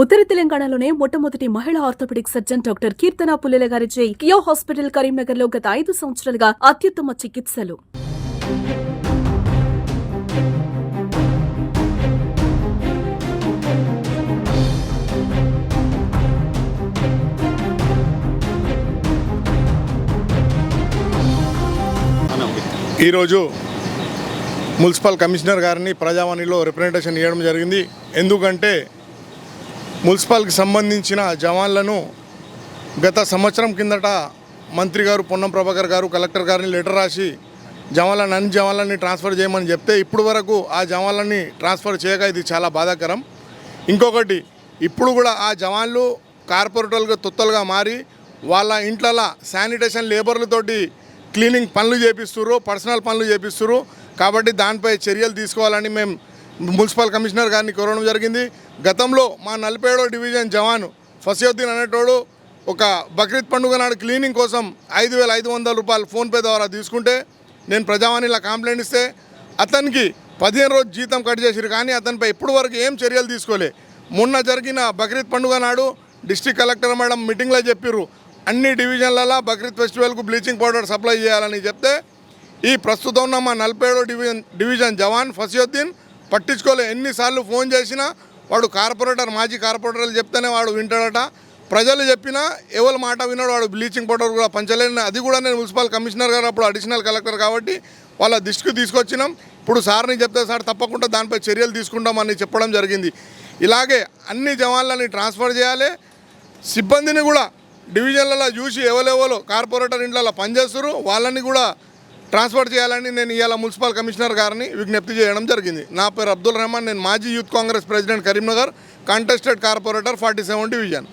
ఉత్తర తెలంగాణలోనే మొట్టమొదటి మహిళా orthopedic surgeon doctor Keerthana Pullela గారిచే కియో హాస్పిటల్ కరీంనగర్లో గత ఐదు సంవత్సరాలుగా అత్యుత్తమ చికిత్సలు. ఈరోజు మున్సిపల్ కమిషనర్ గారిని ప్రజావాణిలో రిప్రజెంటేషన్ ఇవ్వడం జరిగింది. ఎందుకంటే మున్సిపల్కి సంబంధించిన జవాన్లను గత సంవత్సరం కిందట మంత్రి గారు పొన్నం ప్రభాకర్ గారు కలెక్టర్ గారిని లెటర్ రాసి జవాన్లను అన్ని జవాన్లని ట్రాన్స్ఫర్ చేయమని చెప్తే ఇప్పుడు వరకు ఆ జవాన్లని ట్రాన్స్ఫర్ చేయక ఇది చాలా బాధాకరం. ఇంకొకటి ఇప్పుడు కూడా ఆ జవాన్లు కార్పొరేటర్లుగా తొత్తలుగా మారి వాళ్ళ ఇంట్లల శానిటేషన్ లేబర్లతోటి క్లీనింగ్ పనులు చేపిస్తున్నారు పర్సనల్ పనులు చేపిస్తున్నారు కాబట్టి దానిపై చర్యలు తీసుకోవాలని మేము మున్సిపల్ కమిషనర్ గారిని కోరడం జరిగింది. గతంలో మా నలభైడో డివిజన్ జవాను ఫసియుద్దీన్ అనేటోడు ఒక బక్రీద్ పండుగ నాడు క్లీనింగ్ కోసం ఐదు వేల ఐదు వందల రూపాయలు ఫోన్పే ద్వారా తీసుకుంటే నేను ప్రజావాణిలో కంప్లైంట్ ఇస్తే అతనికి పదిహేను రోజు జీతం కట్ చేసిరు కానీ అతనిపై ఇప్పుడు వరకు ఏం చర్యలు తీసుకోలే. మొన్న జరిగిన బక్రీద్ పండుగ నాడు డిస్ట్రిక్ట్ కలెక్టర్ మేడం మీటింగ్లో చెప్పిర్రు అన్ని డివిజన్లలో బక్రీద్ ఫెస్టివల్కు బ్లీచింగ్ పౌడర్ సప్లై చేయాలని చెప్తే ఈ ప్రస్తుతం ఉన్న మా నలభై ఏడో డివిజన్ డివిజన్ జవాన్ ఫసియుద్దీన్ పట్టించుకోలే. ఎన్నిసార్లు ఫోన్ చేసినా వాడు కార్పొరేటర్ మాజీ కార్పొరేటర్లు చెప్తేనే వాడు వింటాడట. ప్రజలు చెప్పినా ఎవరి మాట విన్నాడు వాడు బ్లీచింగ్ పౌడర్ కూడా పంచలేని అది కూడా నేను మున్సిపల్ కమిషనర్ గారు అప్పుడు అడిషనల్ కలెక్టర్ కాబట్టి వాళ్ళ దృష్టికి తీసుకొచ్చినాం. ఇప్పుడు సార్ని చెప్తే సార్ తప్పకుండా దానిపై చర్యలు తీసుకుంటామని చెప్పడం జరిగింది. ఇలాగే అన్ని జవాన్లని ట్రాన్స్ఫర్ చేయాలి. సిబ్బందిని కూడా డివిజన్లలో చూసి ఎవరెవరో కార్పొరేటర్ ఇంట్లో పనిచేస్తారు వాళ్ళని కూడా ట్రాన్స్ఫర్ చేయాలని నేను ఇవాళ మున్సిపల్ కమిషనర్ గారిని విజ్ఞప్తి చేయడం జరిగింది. నా పేరు అబ్దుల్ రెహమాన్ నేను మాజీ youth Congress president Karimnagar contested corporator forty seven division